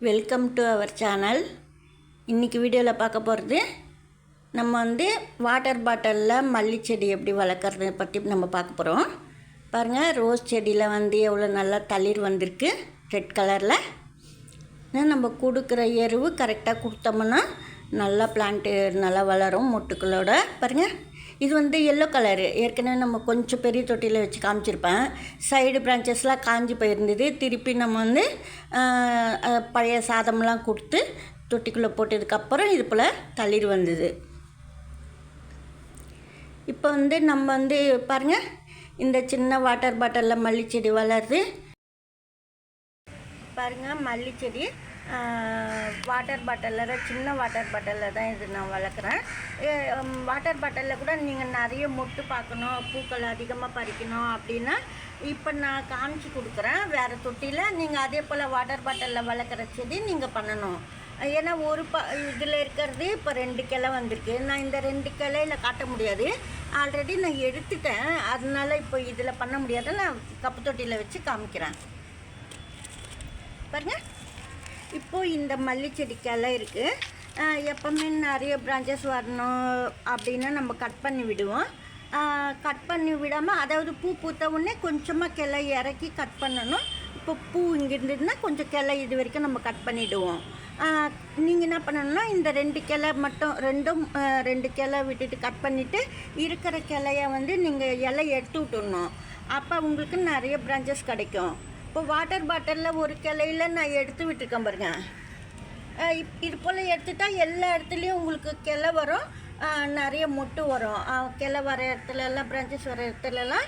Welcome to our channel இன்றைக்கி வீடியோவில் பார்க்க போகிறது நம்ம வந்து வாட்டர் பாட்டிலில் மல்லி செடி எப்படி வளர்க்குறது பற்றி நம்ம பார்க்க போகிறோம் பாருங்கள் ரோஸ் செடியில் வந்து எவ்வளோ நல்லா தளிர் வந்திருக்கு ரெட் கலரில் நம்ம கொடுக்குற எருவு கரெக்டாக கொடுத்தோம்னா நல்லா பிளான்ட்டு நல்லா வளரும் மொட்டுக்களோட. பாருங்கள் இது வந்து எல்லோ கலரு ஏற்கனவே நம்ம கொஞ்சம் பெரிய தொட்டியில் வச்சு காமிச்சிருப்பேன். சைடு பிரான்ச்சஸ்லாம் காஞ்சி போயிருந்தது. திருப்பி நம்ம வந்து பழைய சாதம்லாம் கொடுத்து தொட்டிக்குள்ளே போட்டதுக்கப்புறம் இது போல் தளிர் வந்தது. இப்போ வந்து நம்ம வந்து பாருங்கள் இந்த சின்ன வாட்டர் பாட்டிலில் மல்லிச்செடி செடி வளருது. பாருங்கள் மல்லிச்செடி செடி வாட்டர் பாட்டிலில் சின்ன வாட்டர் பாட்டிலில் தான் இது நான் வளர்க்குறேன். வாட்டர் பாட்டிலில் கூட நீங்கள் நிறைய மொட்டு பார்க்கணும் பூக்கள் அதிகமாக பறிக்கணும் அப்படின்னா இப்போ நான் காமிச்சு கொடுக்குறேன். வேறு தொட்டியில் நீங்கள் அதே போல் வாட்டர் பாட்டிலில் வளர்க்குற செடி நீங்கள் பண்ணணும். ஏன்னா ஒரு ப இதில் இருக்கிறது இப்போ ரெண்டு கிளை வந்திருக்கு. நான் இந்த ரெண்டு கிளையில் காட்ட முடியாது. ஆல்ரெடி நான் எடுத்துட்டேன். அதனால இப்போ இதில் பண்ண முடியாது நான் கப்பு தொட்டியில் வச்சு காமிக்கிறேன். பாருங்கள் இப்போது இந்த மல்லி செடி கிளை இருக்குது எப்போவுமே நிறைய பிரான்ச்சஸ் வரணும் அப்படின்னா நம்ம கட் பண்ணி விடுவோம். கட் பண்ணி விடாமல் அதாவது பூ பூத்த உடனே கொஞ்சமாக கிளை இறக்கி கட் பண்ணணும். இப்போ பூ இங்கே இருந்ததுன்னா கொஞ்சம் கிளை இது வரைக்கும் நம்ம கட் பண்ணிவிடுவோம் நீங்கள் என்ன பண்ணணும்னா இந்த ரெண்டு கிளை மட்டும் ரெண்டும் ரெண்டு கிளை விட்டுட்டு கட் பண்ணிவிட்டு இருக்கிற கிளைய வந்து நீங்கள் இலை எடுத்து விட்டுடணும். அப்போ உங்களுக்கு நிறைய பிரான்ச்சஸ் கிடைக்கும். இப்போ வாட்டர் பாட்டிலில் ஒரு கிளையில நான் எடுத்து விட்டுருக்கேன் பாருங்க. இப் இது போல் எடுத்துட்டா எல்லா இடத்துலையும் உங்களுக்கு கிளை வரும். நிறைய மொட்டு வரும். கிளை வர இடத்துல எல்லாம் பிரான்ச்சஸ் வர இடத்துலலாம்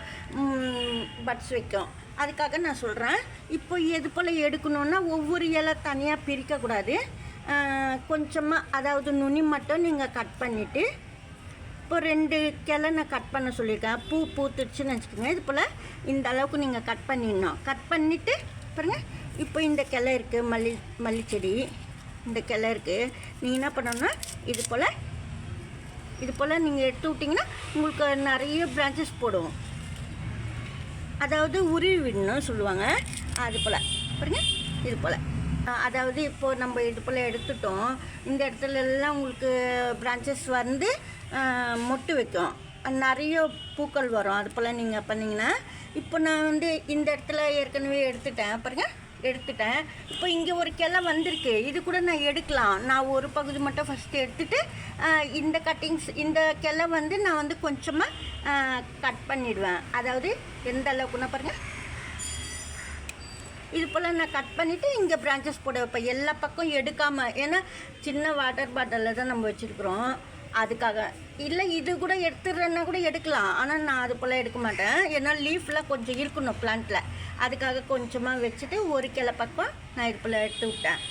பட்ஸ் வைக்கும். அதுக்காக நான் சொல்கிறேன் இப்போ எது போல் எடுக்கணுன்னா ஒவ்வொரு இலை தனியாக பிரிக்கக்கூடாது கொஞ்சமாக அதாவது நுனி மட்டும் நீங்கள் கட் பண்ணிவிட்டு இப்போ ரெண்டு கிளை நான் கட் பண்ண சொல்லியிருக்கேன் பூ பூத்துடுச்சுன்னு வச்சுக்கோங்க. இது போல் இந்த அளவுக்கு நீங்கள் கட் பண்ணிடணும். கட் பண்ணிவிட்டு பாருங்க. இப்போ இந்த கிளை இருக்குது மல்லி மல்லி செடி. இந்த கிளை இருக்குது நீங்கள் என்ன பண்ணணும்னா இது போல் இது போல் நீங்கள் எடுத்து விட்டிங்கன்னா உங்களுக்கு நிறைய பிரான்ச்சஸ் போடும். அதாவது உருவி விடணும்னு சொல்லுவாங்க. அது போல் பாருங்க. இது போல். அதாவது இப்போது நம்ம இது போல் எடுத்துட்டோம். இந்த இடத்துல எல்லாம் உங்களுக்கு பிரான்ச்சஸ் வந்து மொட்டு வைக்கும். நிறைய பூக்கள் வரும். அது போல் நீங்கள் பண்ணிங்கன்னா இப்போ நான் வந்து இந்த இடத்துல ஏற்கனவே எடுத்துட்டேன். பாருங்க எடுத்துட்டேன். இப்போ இங்கே ஒரு கிளை வந்திருக்கு. இது கூட நான் எடுக்கலாம். நான் ஒரு பகுதி மட்டும் ஃபஸ்ட்டு எடுத்துட்டு இந்த கட்டிங்ஸ் இந்த கிளை வந்து நான் வந்து கொஞ்சமாக கட் பண்ணிடுவேன். அதாவது எந்த அளவுக்குன்னா பாருங்கள் இது போல் நான் கட் பண்ணிவிட்டு இங்கே பிரான்ச்சஸ் போட வைப்பேன். எல்லா பக்கம் எடுக்காமல் ஏன்னா சின்ன வாட்டர் பாட்டிலில் தான் நம்ம வச்சுருக்குறோம். அதுக்காக. இல்லை இது கூட எடுத்துடுறேன்னா கூட எடுக்கலாம். ஆனால் நான் அது போல் எடுக்க மாட்டேன். ஏன்னா லீஃப்லாம் கொஞ்சம் இருக்கணும் பிளான்ட்டில் அதுக்காக கொஞ்சமாக வச்சுட்டு ஒரு கிளை பக்கம் நான் இது போல் எடுத்து விட்டேன்.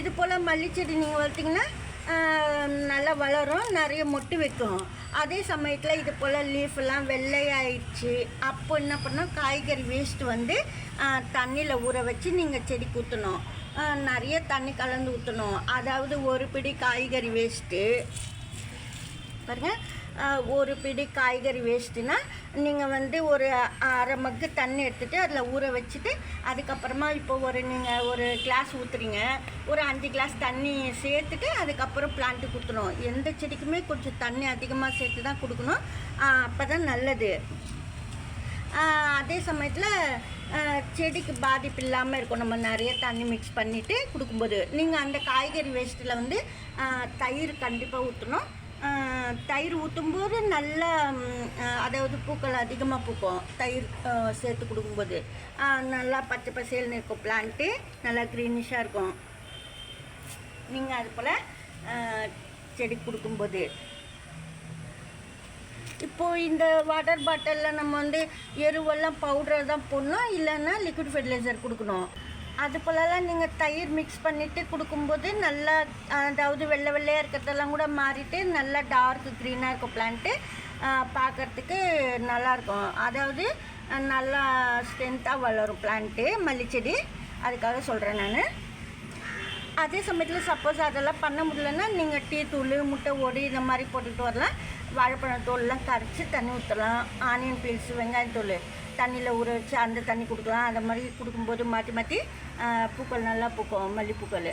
இது போல் மல்லிச்செடி நீங்கள் வளர்த்திங்கன்னா நல்லா வளரும். நிறைய மொட்டு வைக்கும். அதே சமயத்தில் இது போல் லீஃபெல்லாம் வெள்ளையாயிடுச்சு. அப்போ என்ன பண்ணால் காய்கறி வேஸ்ட் வந்து தண்ணியில் ஊற வச்சு நீங்கள் செடி ஊற்றணும் நிறைய தண்ணி கலந்து ஊற்றணும் அதாவது ஒரு பிடி காய்கறி வேஸ்ட்டு பாருங்கள் ஒரு பிடி காய்கறி வேஸ்ட்டுனா நீங்கள் வந்து ஒரு அரை மக்கு தண்ணி எடுத்துகிட்டு அதில் ஊற வச்சுட்டு அதுக்கப்புறமா இப்போ ஒரு நீங்கள் ஒரு கிளாஸ் ஊற்றுறீங்க ஒரு அஞ்சு கிளாஸ் தண்ணி சேர்த்துட்டு அதுக்கப்புறம் பிளான்ட்டு கொடுத்துணும் எந்த செடிக்குமே கொஞ்சம் தண்ணி அதிகமாக சேர்த்து தான் கொடுக்கணும். அப்போ தான் நல்லது. அதே சமயத்தில் செடிக்கு பாதிப்பு இல்லாமல் இருக்கும். நம்ம நிறைய தண்ணி மிக்ஸ் பண்ணிவிட்டு கொடுக்கும்போது. நீங்கள் அந்த காய்கறி வேஸ்ட்டில் வந்து தயிர் கண்டிப்பாக ஊற்றணும் தயிர் ஊற்றும்போது நல்லா அதாவது பூக்கள் அதிகமாக பூக்கும். தயிர் சேர்த்து கொடுக்கும்போது. நல்லா பச்சை பசேல்னு இருக்கும் பிளான்ட்டு நல்லா க்ரீனிஷாக இருக்கும். நீங்கள் அது போல் செடி கொடுக்கும்போது. இப்போது இந்த வாட்டர் பாட்டிலில் நம்ம வந்து எருவெல்லாம் பவுடர் தான் போடணும் இல்லைன்னா லிக்விட் ஃபெர்டிலைசர் கொடுக்கணும். அது போலலாம் நீங்கள் தயிர் மிக்ஸ் பண்ணிவிட்டு கொடுக்கும்போது நல்லா அதாவது வெள்ளை வெள்ளையாக இருக்கிறதெல்லாம் கூட மாறிட்டு நல்லா டார்க் க்ரீனாக இருக்கும் பிளான்ட்டு பார்க்குறதுக்கு நல்லாயிருக்கும் அதாவது நல்லா ஸ்ட்ரென்த்தாக வளரும் பிளான்ட்டு மல்லிச்செடி. அதுக்காக சொல்கிறேன் நான். அதே சமயத்தில் சப்போஸ் அதெல்லாம் பண்ண முடியலன்னா நீங்கள் டீ தூள் முட்டை ஓடி இந்த மாதிரி போட்டுட்டு வரலாம். வாழைப்பழம் தோல்லாம் கரைச்சி தண்ணி ஊற்றலாம் ஆனியன் பீல்ஸ் வெங்காயம் தூள் தண்ணியில் ஊற வச்சு அந்த தண்ணி கொடுக்கலாம். அந்த மாதிரி கொடுக்கும்போது மாற்றி மாற்றி பூக்கள் நல்லா பூக்கும் மல்லிப்பூக்கள்.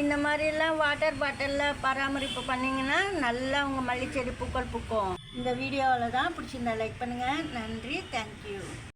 இந்த மாதிரிலாம் வாட்டர் பாட்டிலில் பராமரிப்பு பண்ணிங்கன்னா நல்லா உங்கள் மல்லிச்செடி பூக்கள் பூக்கும். இந்த வீடியோவில் தான் பிடிச்சிருந்தா லைக் பண்ணுங்கள் நன்றி. தேங்க்யூ